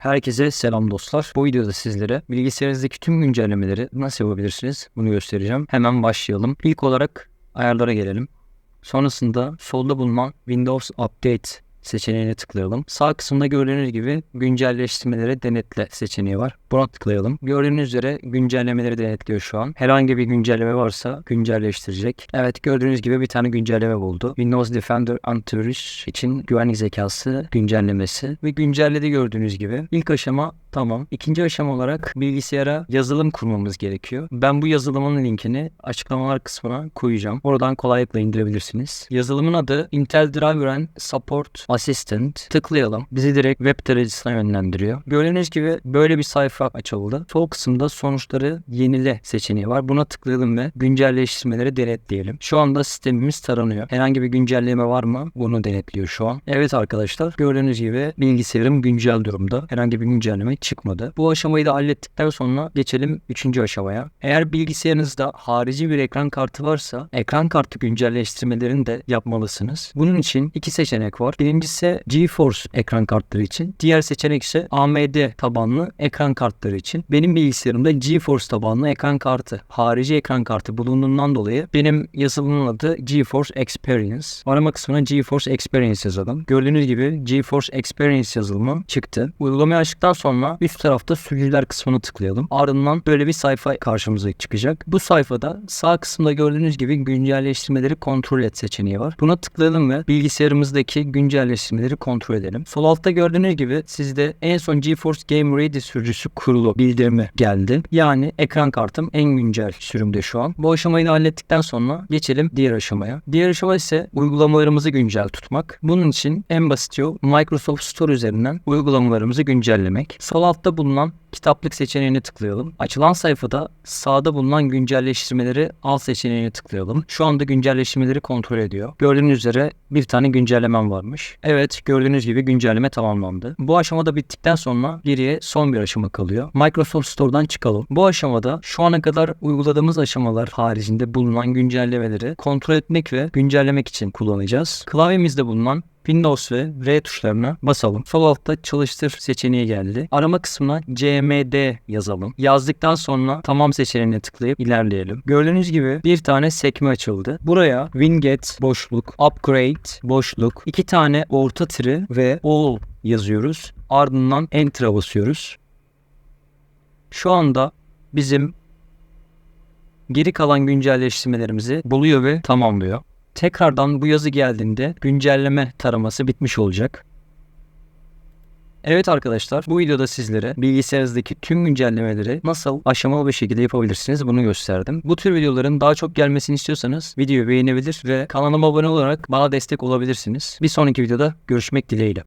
Herkese selam dostlar. Bu videoda sizlere bilgisayarınızdaki tüm güncellemeleri nasıl yapabilirsiniz bunu göstereceğim. Hemen başlayalım. İlk olarak ayarlara gelelim. Sonrasında solda bulunan Windows Update seçeneğine tıklayalım. Sağ kısımda gördüğünüz gibi güncelleştirmeleri denetle seçeneği var. Buna tıklayalım. Gördüğünüz üzere güncellemeleri denetliyor şu an. Herhangi bir güncelleme varsa güncelleştirecek. Evet gördüğünüz gibi bir tane güncelleme buldu. Windows Defender Antivirus için güvenlik zekası güncellemesi ve güncelledi gördüğünüz gibi. İlk aşama Tamam. İkinci aşama olarak bilgisayara yazılım kurmamız gerekiyor. Ben bu yazılımın linkini açıklamalar kısmına koyacağım. Oradan kolaylıkla indirebilirsiniz. Yazılımın adı Intel Driver and Support Assistant. Tıklayalım. Bizi direkt web tarayıcısına yönlendiriyor. Gördüğünüz gibi böyle bir sayfa açıldı. Sol kısımda sonuçları yenile seçeneği var. Buna tıklayalım ve güncelleştirmeleri denetleyelim. Şu anda sistemimiz taranıyor. Herhangi bir güncelleme var mı? Bunu denetliyor şu an. Evet arkadaşlar gördüğünüz gibi bilgisayarım güncel durumda. Herhangi bir güncelleme çıkmadı. Bu aşamayı da hallettikten sonra geçelim 3. aşamaya. Eğer bilgisayarınızda harici bir ekran kartı varsa ekran kartı güncelleştirmelerini de yapmalısınız. Bunun için iki seçenek var. Birincisi GeForce ekran kartları için. Diğer seçenek ise AMD tabanlı ekran kartları için. Benim bilgisayarımda GeForce tabanlı ekran kartı, harici ekran kartı bulunduğundan dolayı benim yazılımın adı GeForce Experience. Arama kısmına GeForce Experience yazalım. Gördüğünüz gibi GeForce Experience yazılımı çıktı. Uygulamayı açtıktan sonra üst tarafta sürücüler kısmına tıklayalım. Ardından böyle bir sayfa karşımıza çıkacak. Bu sayfada sağ kısımda gördüğünüz gibi güncelleştirmeleri kontrol et seçeneği var. Buna tıklayalım ve bilgisayarımızdaki güncelleştirmeleri kontrol edelim. Sol altta gördüğünüz gibi sizde en son GeForce Game Ready sürücüsü kurulu bildirimi geldi. Yani ekran kartım en güncel sürümde şu an. Bu aşamayı da hallettikten sonra geçelim diğer aşamaya. Diğer aşama ise uygulamalarımızı güncel tutmak. Bunun için en basit yol Microsoft Store üzerinden uygulamalarımızı güncellemek. Sol altta bulunan kitaplık seçeneğine tıklayalım. Açılan sayfada sağda bulunan güncelleştirmeleri al seçeneğine tıklayalım. Şu anda güncelleştirmeleri kontrol ediyor. Gördüğünüz üzere bir tane güncellemem varmış. Evet gördüğünüz gibi güncelleme tamamlandı. Bu aşamada bittikten sonra geriye son bir aşama kalıyor. Microsoft Store'dan çıkalım. Bu aşamada şu ana kadar uyguladığımız aşamalar haricinde bulunan güncellemeleri kontrol etmek ve güncellemek için kullanacağız. Klavyemizde bulunan Windows ve R tuşlarına basalım. Sol altta çalıştır seçeneği geldi. Arama kısmına CMD yazalım. Yazdıktan sonra tamam seçeneğine tıklayıp ilerleyelim. Gördüğünüz gibi bir tane sekme açıldı. Buraya Winget boşluk, Upgrade boşluk, iki tane orta tiri ve All yazıyoruz. Ardından Enter'a basıyoruz. Şu anda bizim geri kalan güncelleştirmelerimizi buluyor ve tamamlıyor. Tekrardan bu yazı geldiğinde güncelleme taraması bitmiş olacak. Evet arkadaşlar bu videoda sizlere bilgisayarınızdaki tüm güncellemeleri nasıl aşamalı bir şekilde yapabilirsiniz bunu gösterdim. Bu tür videoların daha çok gelmesini istiyorsanız videoyu beğenebilir ve kanalıma abone olarak bana destek olabilirsiniz. Bir sonraki videoda görüşmek dileğiyle.